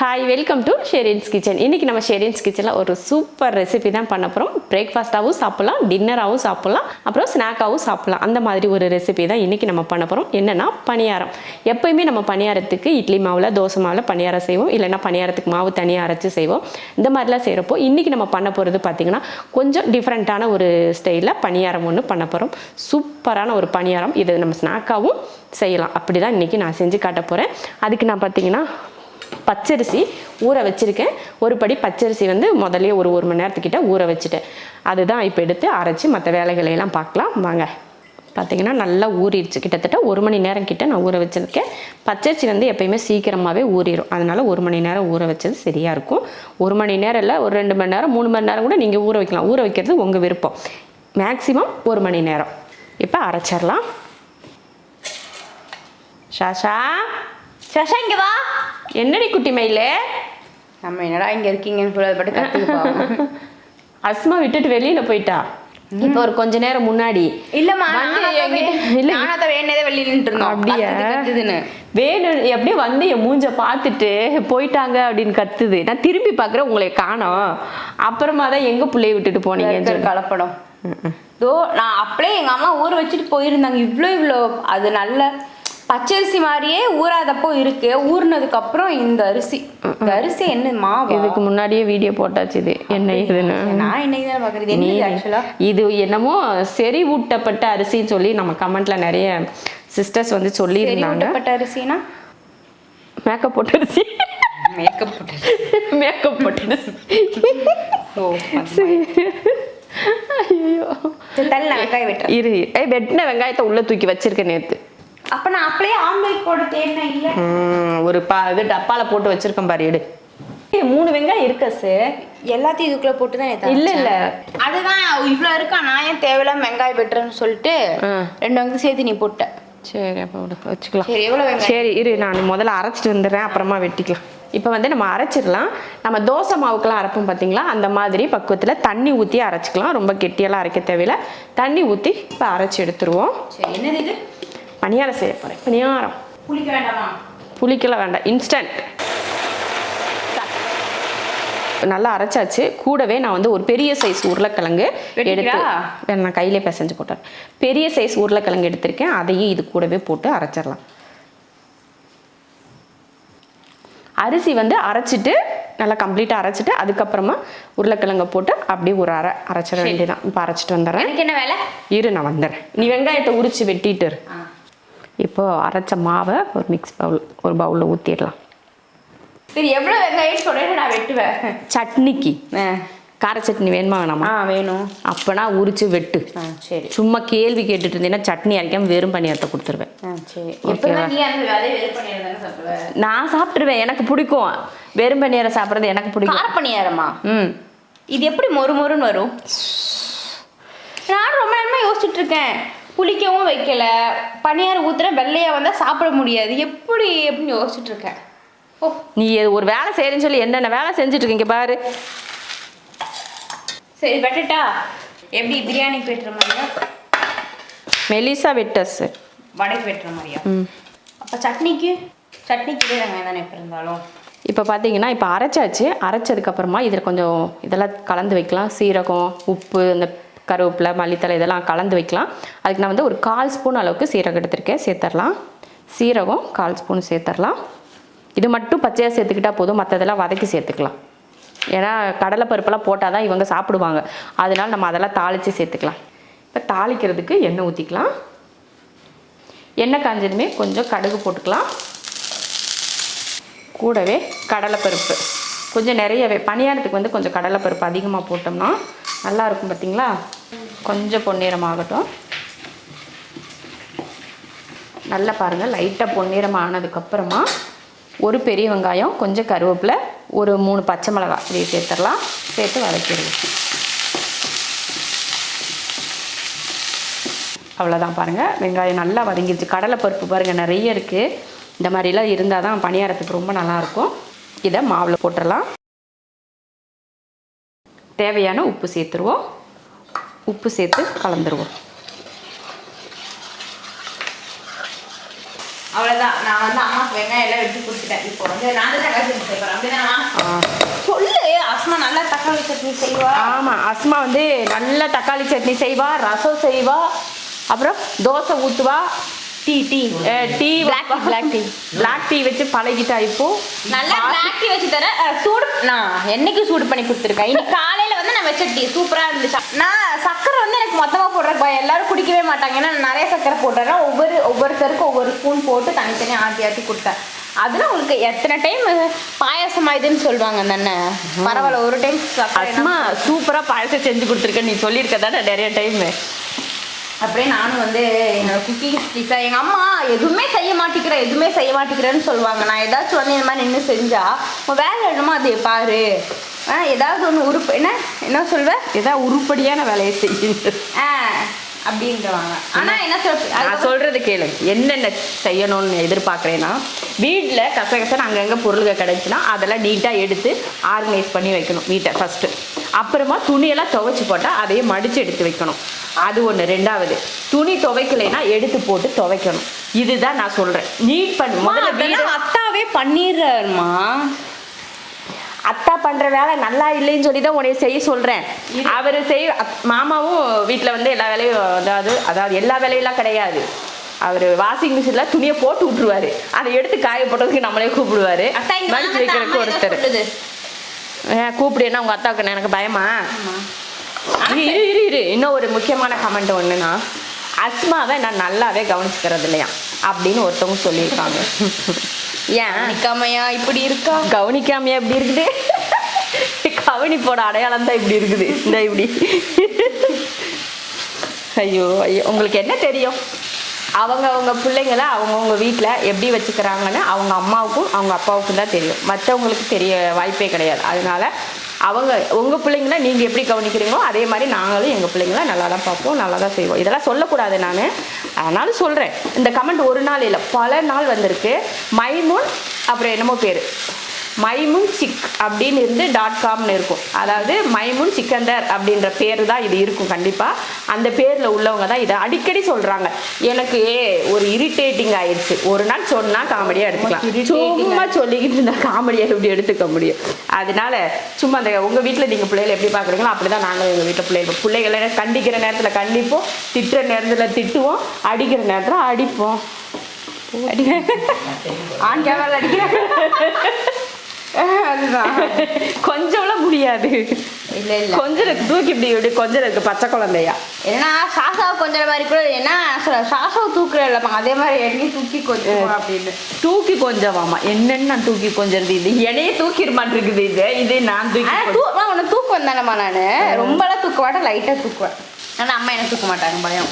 Hi welcome to Sherin's kitchen இன்றைக்கி நம்ம ஷெரின்ஸ் கிச்சனில் ஒரு சூப்பர் ரெசிபி தான் பண்ண போகிறோம் பிரேக்ஃபாஸ்ட்டாகவும் சாப்பிட்லாம் டின்னராகவும் சாப்பிட்லாம் அப்புறம் ஸ்நாக்காகவும் சாப்பிட்லாம். அந்த மாதிரி ஒரு ரெசிபி தான் இன்றைக்கி நம்ம பண்ண போகிறோம் என்னென்னா பணியாரம். எப்போயுமே நம்ம பணியாரத்துக்கு இட்லி மாவில் தோசை மாவில் பணியாரம் செய்வோம். இல்லைன்னா பணியாரத்துக்கு மாவு தனியாக அரைச்சி செய்வோம். இந்த மாதிரிலாம் செய்கிறப்போ இன்றைக்கி நம்ம பண்ண போகிறது பார்த்திங்கன்னா கொஞ்சம் டிஃப்ரெண்ட்டான ஒரு ஸ்டைலில் பணியாரம் ஒன்று பண்ண போகிறோம் சூப்பரான ஒரு பணியாரம். இதை நம்ம ஸ்நாக்காகவும் செய்யலாம். அப்படி தான் இன்றைக்கி நான் செஞ்சு காட்ட போகிறேன் அதுக்கு நான் பார்த்தீங்கன்னா பச்சரிசி ஊற வச்சுருக்கேன். ஒரு படி பச்சரிசி வந்து முதலே ஒரு ஒரு மணி நேரத்துக்கிட்ட ஊற வச்சுட்டேன். அதுதான் இப்போ எடுத்து அரைச்சி மற்ற வேலைகளை எல்லாம் பார்க்கலாம். வாங்க. பார்த்தீங்கன்னா நல்லா ஊறிடுச்சு. கிட்டத்தட்ட ஒரு மணி நேரம் கிட்ட நான் ஊற வச்சிருக்கேன். பச்சரிசி வந்து எப்பயுமே சீக்கிரமாகவே ஊறிடும் அதனால ஒரு மணி நேரம் ஊற வச்சது சரியாக இருக்கும். ஒரு மணி நேரம் இல்லை ஒரு ரெண்டு மணி நேரம் மூணு மணி நேரம் கூட நீங்கள் ஊற வைக்கலாம். ஊற வைக்கிறது உங்கள் விருப்பம். மேக்ஸிமம் ஒரு மணி நேரம். இப்போ அரைச்சிடலாம். ஷாஷா. ஷாஷா இங்கே வா. என்னடி குட்டி மயிலே? நம்ம என்னடா இங்க இருக்கீங்கன்னு சொல்லி பட்டு கத்துக்கு அஸ்மா விட்டுட்டு வெளியில போயிட்டா? இப்போ ஒரு கொஞ்ச நேரம் முன்னாடி. இல்லம்மா இல்ல. நானத வேணதே வெளியில இருந்தோம். அப்படியா? வேணும் எப்படியே வந்து என் மூஞ்ச பார்த்துட்டு போயிட்டாங்க அப்படின்னு கத்துது. நான் திரும்பி பார்க்குறேன் உங்களை காணோம். அப்புறமா தான் எங்க பிள்ளைய விட்டுட்டு சொல்லி. கலப்படம். தோ நான் அப்படியே எங்க அம்மா ஊற வச்சுட்டு போயிருந்தாங்க. இவ்வளோ இவ்வளோ அது நல்ல பச்சரிசி மாதிரியே ஊறாதப்போ இருக்கு. ஊறினதுக்கு அப்புறம் இந்த அரிசி. இந்த அரிசி என்ன மாவு? இதுக்கு முன்னாடியே வீடியோ போட்டாச்சு இது. என்ன இதுன்னு. நான் தான் பாக்குறது? என்ன ஆக்சுவலா இது என்னமோ செறிவூட்டப்பட்ட அரிசின்னு சொல்லி நம்ம கமெண்ட்ல நிறைய சிஸ்டர்ஸ் வந்து சொல்லி இருந்தாங்க ஊட்டப்பட்ட அரிசினா? மேக்கப் போட்ட அரிசி. மேக்கப் போட்ட மேக்கப் போட்ட அரிசி. ஓ ஐயோ இரு. ஏய் வெட்டின வெங்காயத்தை உள்ள தூக்கி வச்சிருக்கேன் நேத்து. அப்ப நான் அப்படியே ஆம்லேட் போட தேடினேன் இல்ல? ஒரு பா இது டப்பால போட்டு வச்சிருக்கேன் பாரு எடு. மூணு வெங்காயம் இருக்கா சார் எல்லாத்தையும் இதுக்குள்ள போட்டு தான் இல்ல இல்ல. அதுதான் இவ்வளோ இருக்கா நான் ஏன் தேவையில்லாம வெங்காயம் வெட்டுறேன்னு சொல்லிட்டு. ரெண்டு வெங்காயம் சேர்த்து நீ போட்ட. சரி அப்போ வச்சுக்கலாம். சரி எவ்வளோ வெங்காயம்? சரி இரு நான் முதல்ல அரைச்சிட்டு வந்துடுறேன் அப்புறமா வெட்டிக்கலாம். இப்போ வந்து நம்ம அரைச்சிடலாம். நம்ம தோசை மாவுக்கெல்லாம் அரைப்போம் பார்த்தீங்களா அந்த மாதிரி பக்குவத்தில் தண்ணி ஊற்றி அரைச்சிக்கலாம். ரொம்ப கெட்டியெல்லாம் அரைக்க தேவையில்ல. தண்ணி ஊற்றி இப்போ அரைச்சி எடுத்துருவோம். சரி என்னது இது? பணியாரம் செய்ய போகிறேன் பணியாரம். புளிக்க வேண்டாமா? புளிக்கலாம் வேண்டாம். இன்ஸ்டன்ட் நல்லா அரைச்சாச்சு. கூடவே நான் வந்து ஒரு பெரிய சைஸ் உருளைக்கிழங்கு எடுத்து நான் கையிலே பிசைஞ்சு போட்டேன் பெரிய சைஸ் உருளைக்கிழங்கு எடுத்திருக்கேன். அதையும் இது கூடவே போட்டு அரைச்சிடலாம். அரிசி வந்து அரைச்சிட்டு நல்லா கம்ப்ளீட்டாக அரைச்சிட்டு அதுக்கப்புறமா உருளைக்கிழங்க போட்டு அப்படியே ஒரு அரை அரைச்சிட வேண்டியதான் இப்போ அரைச்சிட்டு வந்துடுறேன். எனக்கு என்ன வேலை? இரு நான் வந்துடுறேன். நீ வெங்காயத்தை உரிச்சு வெட்டிட்டு இரு. இப்போ அரைச்ச மாவை ஒரு மிக்ஸ் பவுல் ஒரு பவுலில் ஊற்றிடலாம் சரி எவ்வளோ வெங்காயம் சொல்லிட்டு நான் வெட்டுவேன். சட்னிக்கு. கார சட்னி வேணுமா வேணாமா? ஆ வேணும். அப்பனா உரிச்சு வெட்டு. சரி. சும்மா கேள்வி கேட்டுட்டு இருந்தீங்கன்னா சட்னி அரைக்காம வெறும் பணியாரத்தை கொடுத்துருவேன். சரி. நான் சாப்பிட்டுருவேன். எனக்கு பிடிக்கும். வெறும் பணியாரம் சாப்பிட்றது எனக்கு பிடிக்கும். கார பணியாரமா? ம். இது எப்படி மொறு மொறுன்னு வரும்? நான் ரொம்ப நேரமா யோசிச்சுட்டு இருக்கேன். புளிக்கவும் வைக்கல. பணியாரம் ஊத்துற வெள்ளையா வந்தா சாப்பிட முடியாது. எப்படி அப்படின்னு யோசிச்சுட்டு இருக்கேன். ஓ. நீ ஒரு வேலை செய்யறேன்னு சொல்லி என்னென்ன வேலை செஞ்சுட்டு இருக்கீங்க பாரு. சரி வெட்டட்டா? எப்படி பிரியாணி வெட்டுற மாதிரியா? மெலிசா வெட்டஸ் வடைக்கு வெட்டுற மாதிரியா? அப்ப சட்னிக்கு? சட்னிக்கு இதே வெங்காயம் தானே எப்போ இருந்தாலும். இப்போ பார்த்தீங்கன்னா இப்போ அரைச்சாச்சு. அரைச்சதுக்கப்புறமா இதில் கொஞ்சம் இதெல்லாம் கலந்து வைக்கலாம். சீரகம் உப்பு இந்த கருவேப்பிலை மல்லித்தலை இதெல்லாம் கலந்து வைக்கலாம். அதுக்கு நான் வந்து ஒரு கால் ஸ்பூன் அளவுக்கு சீரகம் எடுத்திருக்கேன். சேர்த்துடலாம் சீரகம் கால் ஸ்பூன் சேர்த்துடலாம் இது மட்டும் பச்சையாக சேர்த்துக்கிட்டால் போதும். மற்றதெல்லாம் வதக்கி சேர்த்துக்கலாம். ஏன்னா கடலைப்பருப்பெல்லாம் போட்டால் தான் இவங்க சாப்பிடுவாங்க. அதனால் நம்ம அதெல்லாம் தாளித்து சேர்த்துக்கலாம். இப்போ தாளிக்கிறதுக்கு எண்ணெய் ஊற்றிக்கலாம் எண்ணெய் காஞ்சதுமே கொஞ்சம் கடுகு போட்டுக்கலாம். கூடவே கடலைப்பருப்பு கொஞ்சம் நிறையவே பணியாரத்துக்கு வந்து கொஞ்சம் கடலைப்பருப்பு அதிகமாக போட்டோம்னா நல்லா இருக்கும் பார்த்தீங்களா கொஞ்சம் பொன்னிறமாகட்டும். நல்லா பாருங்கள் லைட்டாக பொன்னிறம் ஆனதுக்கப்புறமா ஒரு பெரிய வெங்காயம் கொஞ்சம் கருவேப்பிலை ஒரு மூணு பச்சை மிளகாய் இதை சேர்த்துடலாம். சேர்த்து வதக்கிடுவோம். அவ்வளோதான் பாருங்கள் வெங்காயம் நல்லா வதங்கிடுச்சு. கடலைப்பருப்பு பாருங்கள் நிறைய இருக்குது இந்த மாதிரிலாம் இருந்தால் தான் பணியாரத்துக்கு ரொம்ப நல்லாயிருக்கும். இதை மாவில் போட்டுடலாம். தேவையான உப்பு சேர்த்துருவோம். உப்பு சேர்த்து கலந்துருவோம். அவ்வளவுதான். நான் வந்து வெங்காயம் எல்லாம் வெட்டி கொடுத்துட்டேன். இப்போ வந்து நான் தான் தக்காளி சட்னி செய்வேன் அப்படிதானே தக்காளி சட்னி செய்வா. ஆமா அஸ்மா வந்து நல்ல தக்காளி சட்னி செய்வா ரசம் செய்வா அப்புறம் dosa ஊத்துவா tea tea tea tea, black tea. Black tea வச்சு பழகிட்டா இப்போ நல்லா பிளாக் டீ வச்சு அஹ், சூடு நான் என்னைக்கு சூடு பண்ணி கொடுத்துருக்கேன்? இன்னைக்கு காலையில வந்து நான் வச்ச டீ சூப்பரா இருந்துச்சு? நான் சக்கரை வந்து எனக்கு மொத்தமா போடுறேன் பயம். எல்லாரும் குடிக்கவே மாட்டாங்க. ஏன்னா நிறைய சக்கரை போட்டுறேன் ஒவ்வொரு ஒவ்வொருத்தருக்கும் ஒவ்வொரு ஸ்பூன் போட்டு தனித்தனி ஆட்டி ஆட்டி கொடுத்தேன் அதுல உங்களுக்கு எத்தனை டைம் பாயாசம் ஆயுதுன்னு சொல்லுவாங்க அண்ணன். பரவாயில்ல ஒரு டைம் அஸ்மா சூப்பரா பாயசம் செஞ்சு கொடுத்துருக்க நீ சொல்லியிருக்க தானே நிறைய டைம் அப்படியே நானும் வந்து என்னோட குக்கிங் ஸ்டிக்ஸா எங்க அம்மா எதுவுமே செய்ய மாட்டேங்கிற எதுவுமே செய்ய மாட்டேங்கிறேன்னு சொல்லுவாங்க. நான் ஏதாச்சும் வந்து இந்த மாதிரி நின்று செஞ்சா உன் வேலை என்னமோ அதை பாரு. ஆ, ஏதாவது ஒன்று உறுப்பு என்ன என்ன சொல்வ? ஏதாவது உருப்படியான வேலையை செய்யுங்க ஆ அப்படின்றவாங்க. ஆனா என்ன? சொல் நான் சொல்றது கேளு. என்னென்ன செய்யணும்னு எதிர்பார்க்குறேன்னா வீட்டில் கசகசன்னு அங்கங்கே பொருள்கள் கிடைச்சுன்னா அதெல்லாம் நீட்டாக எடுத்து ஆர்கனைஸ் பண்ணி வைக்கணும் வீட்டை ஃபஸ்ட்டு அப்புறமா துணியெல்லாம் துவைச்சு போட்டால் அதையே மடித்து எடுத்து வைக்கணும். அது ஒன்று ரெண்டாவது துணி துவைக்கலைன்னா எடுத்து போட்டு துவைக்கணும். இதுதான் நான் சொல்கிறேன் நீட் பண்ணி. முதல்ல அத்தாவே பண்ணிடுறாருமா அத்தா பண்ற வேலை நல்லா இல்லைன்னு சொல்லி தான் உன்னைய செய்ய சொல்றேன். அவர் செய் மாமாவும் வீட்டில் வந்து எல்லா வேலையும் அதாவது அதாவது எல்லா வேலையெல்லாம் கிடையாது. அவர் வாஷிங் மிஷின்ல துணியை போட்டு விட்டுருவாரு. அதை எடுத்து காய போட்டதுக்கு நம்மளே கூப்பிடுவாரு. மடிச்சு வைக்கிறதுக்கு ஒருத்தர். ஏன் கூப்பிடு என்ன உங்க அத்தாவுக்கு எனக்கு பயமா. இரு இரு இரு இன்னும் ஒரு முக்கியமான கமெண்ட் ஒண்ணுன்னா அஸ்மாவை நான் நல்லாவே கவனிச்சுக்கிறது இல்லையா? அப்படின்னு ஒருத்தவங்க சொல்லியிருக்காங்க. ஏன்? நிக்காமையா இப்படி இருக்கா? கவனிக்காமையா இப்படி இருக்குது? கவனிப்போட அடையாளம் தான் இப்படி இருக்குது. இந்த இப்படி. ஐயோ ஐயோ. உங்களுக்கு என்ன தெரியும்? அவங்க அவங்க பிள்ளைங்கள அவங்கவுங்க வீட்டில் எப்படி வச்சுக்கிறாங்கன்னு அவங்க அம்மாவுக்கும் அவங்க அப்பாவுக்கும் தான் தெரியும். மற்றவங்களுக்கு தெரிய வாய்ப்பே கிடையாது. அதனால அவங்க உங்கள் பிள்ளைங்கள நீங்கள் எப்படி கவனிக்கிறீங்களோ அதே மாதிரி நாங்களும் எங்கள் பிள்ளைங்கள நல்லா தான் பார்ப்போம் நல்லா தான் செய்வோம். இதெல்லாம் சொல்லக்கூடாது நான். அதனால சொல்கிறேன் இந்த கமெண்ட் ஒரு நாள் இல்லை பல நாள் வந்திருக்கு. மைமுன் அப்புறம் என்னமோ பேர். மைமுன் சிக் அப்படின்னு இருந்து டாட் காம்னு இருக்கும். அதாவது மைமுன் சிக்கந்தர் அப்படின்ற பேர் தான் இது இருக்கும் கண்டிப்பாக அந்த பேரில் உள்ளவங்க தான் இதை அடிக்கடி சொல்கிறாங்க எனக்கு ஒரு இரிட்டேட்டிங் ஆயிடுச்சு. ஒரு நாள் சொன்னால் காமெடியாக எடுத்துக்கலாம். சும்மா சொல்லிக்கிட்டு இருந்தா காமெடியாக எப்படி எடுத்துக்க முடியும்? அதனால சும்மா அந்த உங்கள் வீட்டில் நீங்கள் பிள்ளைகளை எப்படி பார்க்குறீங்களோ அப்படி தான் நாங்களும் எங்கள் வீட்டில் பிள்ளைகள் பிள்ளைகளை கண்டிக்கிற நேரத்தில் கண்டிப்போம். திட்டுற நேரத்தில் திட்டுவோம். அடிக்கிற நேரத்தில் அடிப்போம். ஆண் கேமரா அடிக்கிறாங்க அதுதான். கொஞ்சம்லாம் முடியாது. இல்ல இல்ல. கொஞ்சம் இருக்கு தூக்கி இப்படி இப்படி கொஞ்சம் இருக்கு பச்சை குழந்தையா. ஏன்னா சாசாவை கொஞ்சம் மாதிரி கூட என்ன சொல்ல சாசாவை தூக்குற இல்லப்பா அதே மாதிரி என்னையும் தூக்கி கொஞ்சம் அப்படின்னு. தூக்கி கொஞ்சமாமா என்னன்னு நான் தூக்கி கொஞ்சம் இது? என்னையே தூக்கிட மாட்டிருக்குது இது. இது நான் தூக்கி ஆனா தூ நான் உன்னை தூக்குவேன் தானேம்மா நான். ரொம்பலாம் தூக்க மாட்டேன் லைட்டாக தூக்குவேன். ஆனா அம்மா என்ன தூக்க மாட்டாங்க பயம்.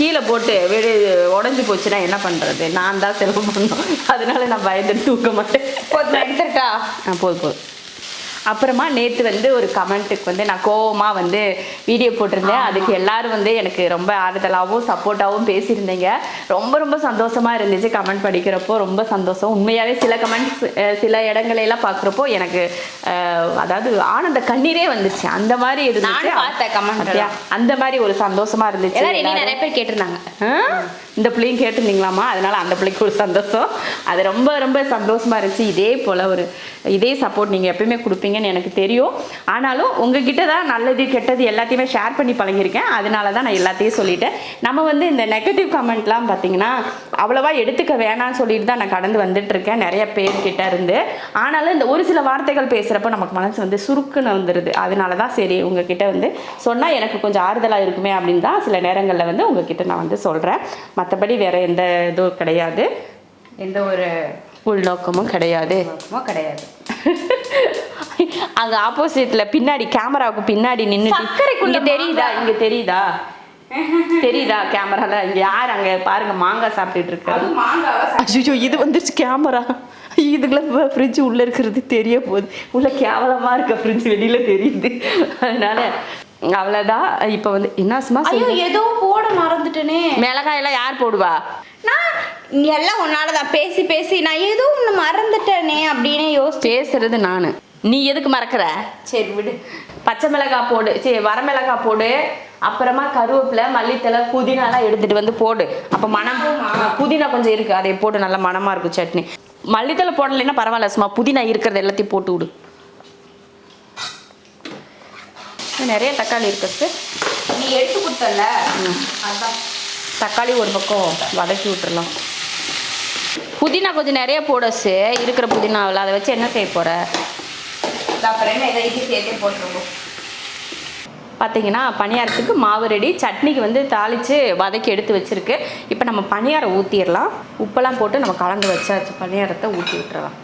கீழே போட்டு வீடு உடஞ்சி போச்சுன்னா என்ன பண்றது? நான் தான் செலவு பண்ணணும். அதனால நான் பயந்துட்டு தூக்க மாட்டேன். போதும்? எடுத்துட்டா ஆ போதும் போதும் அப்புறமா நேற்று வந்து ஒரு கமெண்ட்டுக்கு வந்து நான் கோவமாக வந்து வீடியோ போட்டிருந்தேன். அதுக்கு எல்லாரும் வந்து எனக்கு ரொம்ப ஆறுதலாகவும் சப்போர்ட்டாகவும் பேசியிருந்தீங்க. ரொம்ப ரொம்ப சந்தோஷமாக இருந்துச்சு கமெண்ட் படிக்கிறப்போ. ரொம்ப சந்தோஷம். உண்மையாகவே சில கமெண்ட்ஸ் சில இடங்களையெல்லாம் பார்க்குறப்போ எனக்கு அதாவது ஆனந்த கண்ணீரே வந்துச்சு. அந்த மாதிரி இருந்துச்சு. பார்த்தேன் அப்படியா? அந்த மாதிரி ஒரு சந்தோஷமா இருந்துச்சு. நிறைய பேர் கேட்டிருந்தாங்க? இந்த பிள்ளையும் கேட்டிருந்தீங்களாமா அதனால அந்த பிள்ளைக்கு ஒரு சந்தோஷம். அது ரொம்ப ரொம்ப சந்தோஷமா இருந்துச்சு. இதே போல ஒரு இதே சப்போர்ட் நீங்க எப்பயுமே கொடுப்பீங்கன்னு எனக்கு தெரியும். ஆனாலும் உங்ககிட்ட தான் நல்லது கெட்டது எல்லாத்தையுமே ஷேர் பண்ணி பழகியிருக்கேன். அதனால தான் நான் எல்லாத்தையும் சொல்லிட்டேன். நம்ம வந்து இந்த நெகட்டிவ் கமெண்ட்லாம் பார்த்தீங்கன்னா அவ்வளோவா எடுத்துக்க வேணாம்னு சொல்லிட்டு தான் நான் கடந்து வந்துட்டு இருக்கேன் நிறைய பேர்கிட்ட இருந்து. ஆனாலும் இந்த ஒரு சில வார்த்தைகள் பேசுகிறப்ப நமக்கு மனசு வந்து சுருக்குன்னு வந்துடுது அதனால தான் சரி உங்ககிட்ட வந்து சொன்னால் எனக்கு கொஞ்சம் ஆறுதலாக இருக்குமே அப்படின்னு தான் சில நேரங்களில் வந்து உங்ககிட்ட நான் வந்து சொல்கிறேன் மற்றபடி வேறு எந்த இதுவும் கிடையாது. எந்த ஒரு உள்நோக்கமும் கிடையாது. கிடையாது. அங்க ஆப்போசிட்ல பின்னாடி கேமராவுக்கு பின்னாடி நின்று தெரியுதா? இங்க தெரியுதா? தெரியுதா கேமரால இங்க யார் அங்க பாருங்க மாங்காய் சாப்பிட்டுட்டு இருக்காரு அய்யோ இது வந்துருச்சு கேமரா இதுக்குள்ள ஃப்ரிட்ஜ் உள்ள இருக்கிறது தெரிய போகுது. உள்ள கேவலமா இருக்க ஃப்ரிட்ஜ் வெளியில தெரியுது. அதனால அவ்வளவுதான். இப்ப வந்து என்ன சும்மா ஐயோ ஏதோ போட மறந்துட்டேனே. மிளகாய் எல்லாம் யார் போடுவா? நான் எல்லாம் உன்னால தான். பேசி பேசி நான் ஏதோ ஒன்று மறந்துட்டேனே அப்படின்னு யோசிச்சு பேசுறது நானு. நீ எதுக்கு மறக்கிற? சரி விடு. பச்சை மிளகாய் போடு. சரி வரமிளகாய் போடு. அப்புறமா கருவேப்பிலை மல்லித்தலை புதினாலாம் எடுத்துட்டு வந்து போடு. அப்போ மனம் புதினா கொஞ்சம் இருக்கு. அதை போட்டு நல்லா மணமா இருக்கும் சட்னி. மல்லித்தலை போடலைன்னா பரவாயில்ல சும்மா புதினா இருக்கிறது எல்லாத்தையும் போட்டு விடு. நிறைய தக்காளி இருக்குது நீ எடுத்து கொடுத்தல தக்காளி ஒரு பக்கம் வதக்கி விட்டுறலாம். புதினா கொஞ்சம் நிறைய போடச்சு இருக்கிற புதினாவில். அதை வச்சு என்ன செய்ய போகிற அப்புறமே இதை இது சேர்த்தே போட்டுருவோம். பார்த்தீங்கன்னா பணியாரத்துக்கு மாவு ரெடி. சட்னிக்கு வந்து தாளித்து வதக்கி எடுத்து வச்சுருக்கு. இப்போ நம்ம பணியாரம் ஊற்றிடலாம் உப்பெல்லாம் போட்டு நம்ம கலந்து வச்சாச்சு. பணியாரத்தை ஊற்றி விட்டுறலாம்.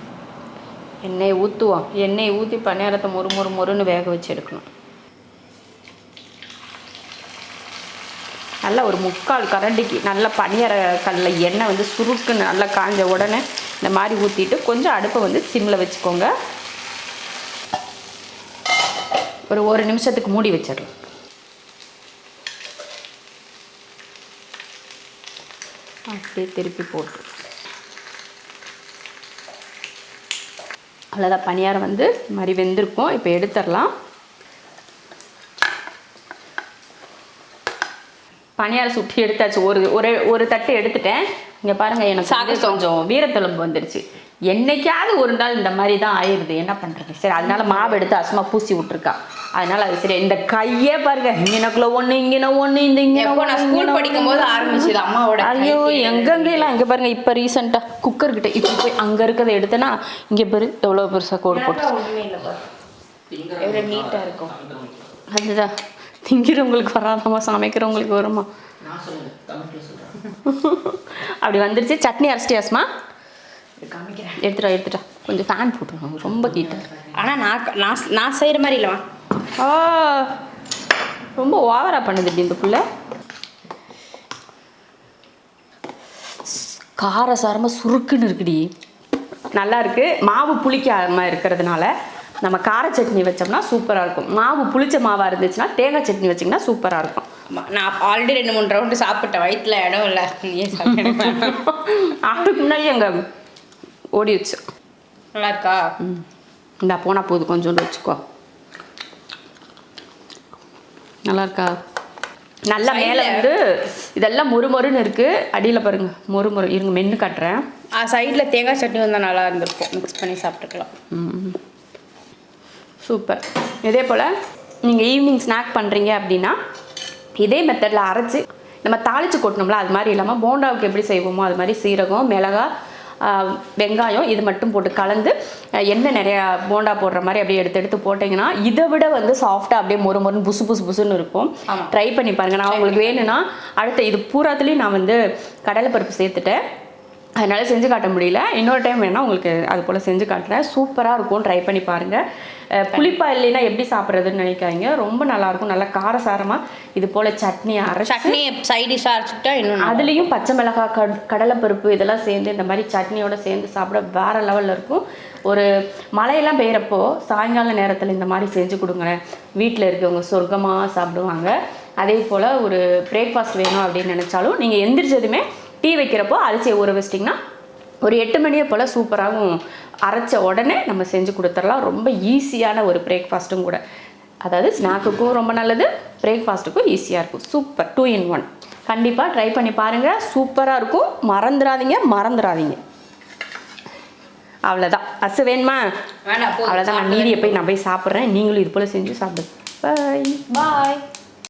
எண்ணெயை ஊற்றுவோம் எண்ணெயை ஊற்றி பணியாரத்தை மொறு மொறு மொறுன்னு வேக வச்சு எடுக்கணும். நல்லா ஒரு முக்கால் கரண்டிக்கு நல்ல பணியார கல்லில் எண்ணெய் வந்து சுருக்குன்னு நல்லா காஞ்ச உடனே இந்த மாதிரி ஊற்றிட்டு கொஞ்சம் அடுப்பை வந்து சிம்மில் வச்சுக்கோங்க. ஒரு ஒரு நிமிஷத்துக்கு மூடி வச்சிடலாம். அப்படியே திருப்பி போட்டு. அவ்வளோதான் பணியாரம் வந்து இந்த மாதிரி வெந்திருக்கும். இப்போ எடுத்துடலாம். பணியாரம் சுட்டி எடுத்தாச்சு. ஒரு ஒரு ஒரு தட்டு எடுத்துட்டேன். இங்கே பாருங்க எனக்கு சாகசம். கொஞ்சம் வீரத்தெலும்பு வந்துருச்சு. என்னைக்காவது ஒரு நாள் இந்த மாதிரி தான் ஆயிடுது. என்ன பண்ணுறது சரி அதனால மாவு எடுத்து அசுமா பூசி விட்ருக்கா அதனால அது சரி இந்த கையே பாருங்க. இங்கனக்குள்ள ஒன்று இங்கன ஒன்று இந்த இங்கே நான் ஸ்கூல் படிக்கும் போது ஆரம்பிச்சது அம்மாவோட ஐயோ எங்கெங்கெல்லாம் இங்கே பாருங்க இப்போ ரீசெண்டாக குக்கர் கிட்ட இப்போ போய் அங்கே இருக்கிறத எடுத்தேன்னா இங்கே பாரு எவ்வளோ பெருசாக கோடு போட்டு. நீட்டாக இருக்கும். அதுதான். திங்கிறவங்களுக்கு வராதம்மா சமைக்கிறவங்களுக்கு வருமா அப்படி வந்துருச்சு. சட்னி அரைச்சிட்டியாஸ்மா காமிக்கிறேன். எடுத்துட்டா எடுத்துட்டா கொஞ்சம் ஃபேன் போட்டுருவாங்க ரொம்ப ஹீட்டாக ஆனால் நான் நான் நான் செய்கிற மாதிரி இல்லைம்மா. ஆ ரொம்ப ஓவரா பண்ணுது இந்த புள்ள. காரசாரமாக சுருக்குன்னு இருக்குடி. நல்லா இருக்கு. மாவு புளிக்காம இருக்கிறதுனால. நம்ம கார சட்னி வச்சோம்னா சூப்பராக இருக்கும். மாவு புளிச்ச மாவாக இருந்துச்சுன்னா தேங்காய் சட்னி வச்சிங்கன்னா சூப்பராக இருக்கும். நான் ஆல்ரெடி ரெண்டு மூணு ரவுண்டு சாப்பிட்டேன். வயிற்றுல இடம் இல்லை. சாப்பிட்டு அதுக்கு முன்னாடி அங்கே ஓடிடுச்சு நல்லா இருக்கா? இந்த போனால் போதும் கொஞ்சோண்டு வச்சுக்கோ. நல்லா இருக்கா? நல்லா மேலே. வந்து இதெல்லாம் மொறுமொறுன்னு இருக்கு. அடியில் பாருங்க மொறுமொறு இருங்க மென்று காட்டுறேன். சைடில் தேங்காய் சட்னி வந்தால் நல்லா இருந்திருக்கும். மிக்ஸ் பண்ணி சாப்பிட்டுக்கலாம். ம். சூப்பர். இதே போல் நீங்கள் ஈவினிங் ஸ்நாக் பண்ணுறீங்க அப்படின்னா இதே மெத்தடில் அரைச்சி நம்ம தாளித்து கொட்டணும்ல அது மாதிரி இல்லாமல் போண்டாவுக்கு எப்படி செய்வோமோ அது மாதிரி சீரகம் மிளகா வெங்காயம் இது மட்டும் போட்டு கலந்து எண்ணெய் நிறையா போண்டா போடுற மாதிரி அப்படியே எடுத்து எடுத்து போட்டிங்கன்னா இதை விட வந்து சாஃப்டாக அப்படியே மொறு மொறுன்னு புசு புசு புசுன்னு இருக்கும். ட்ரை பண்ணி பாருங்கள் நான் உங்களுக்கு வேணும்னா அடுத்த இது பூராத்துலேயும் நான் வந்து கடலைப்பருப்பு சேர்த்துட்டேன். அதனால செஞ்சு காட்ட முடியல. இன்னொரு டைம் வேணால் உங்களுக்கு அது போல் செஞ்சு காட்டுறேன். சூப்பராக இருக்கும். ட்ரை பண்ணி பாருங்கள் புளிப்பா இல்லைன்னா எப்படி சாப்பிட்றதுன்னு நினைக்காதீங்க. ரொம்ப நல்லாயிருக்கும் நல்லா காரசாரமாக இது போல் சட்னி அரைச்சி சட்னி சைட் டிஷ்ஷாக அரைச்சிக்கிட்டா இன்னும் அதுலேயும் பச்சை மிளகாய் கட் கடலைப்பருப்பு இதெல்லாம் சேர்ந்து இந்த மாதிரி சட்னியோட சேர்ந்து சாப்பிட வேற லெவலில் இருக்கும். ஒரு மழையெல்லாம் பெய்கிறப்போ சாயங்கால நேரத்தில் இந்த மாதிரி செஞ்சு கொடுங்களேன். வீட்டில் இருக்கவங்க சொர்க்கமாக சாப்பிடுவாங்க. அதே போல் ஒரு பிரேக்ஃபாஸ்ட் வேணும் அப்படின்னு நினச்சாலும் நீங்கள் எந்திரிச்சதுமே டீ வைக்கிறப்போ அரிசியை ஊற வச்சிட்டிங்கன்னா ஒரு எட்டு மணியை போல் சூப்பராகவும் அரைச்ச உடனே நம்ம செஞ்சு கொடுத்துடலாம். ரொம்ப ஈஸியான ஒரு பிரேக்ஃபாஸ்ட்டும் கூட. அதாவது ஸ்நாக்குக்கும் ரொம்ப நல்லது பிரேக்ஃபாஸ்ட்டுக்கும் ஈஸியாக இருக்கும். சூப்பர். டூ இன் ஒன் கண்டிப்பாக ட்ரை பண்ணி பாருங்கள் சூப்பராக இருக்கும். மறந்துடாதீங்க மறந்துடாதீங்க. அவ்வளோதான் அசு வேணுமா? அவ்வளோதான் நான் மீதியை போய் நான் போய் சாப்பிட்றேன். நீங்களும் இது போல் செஞ்சு சாப்பிடுங்க. பாய் பாய்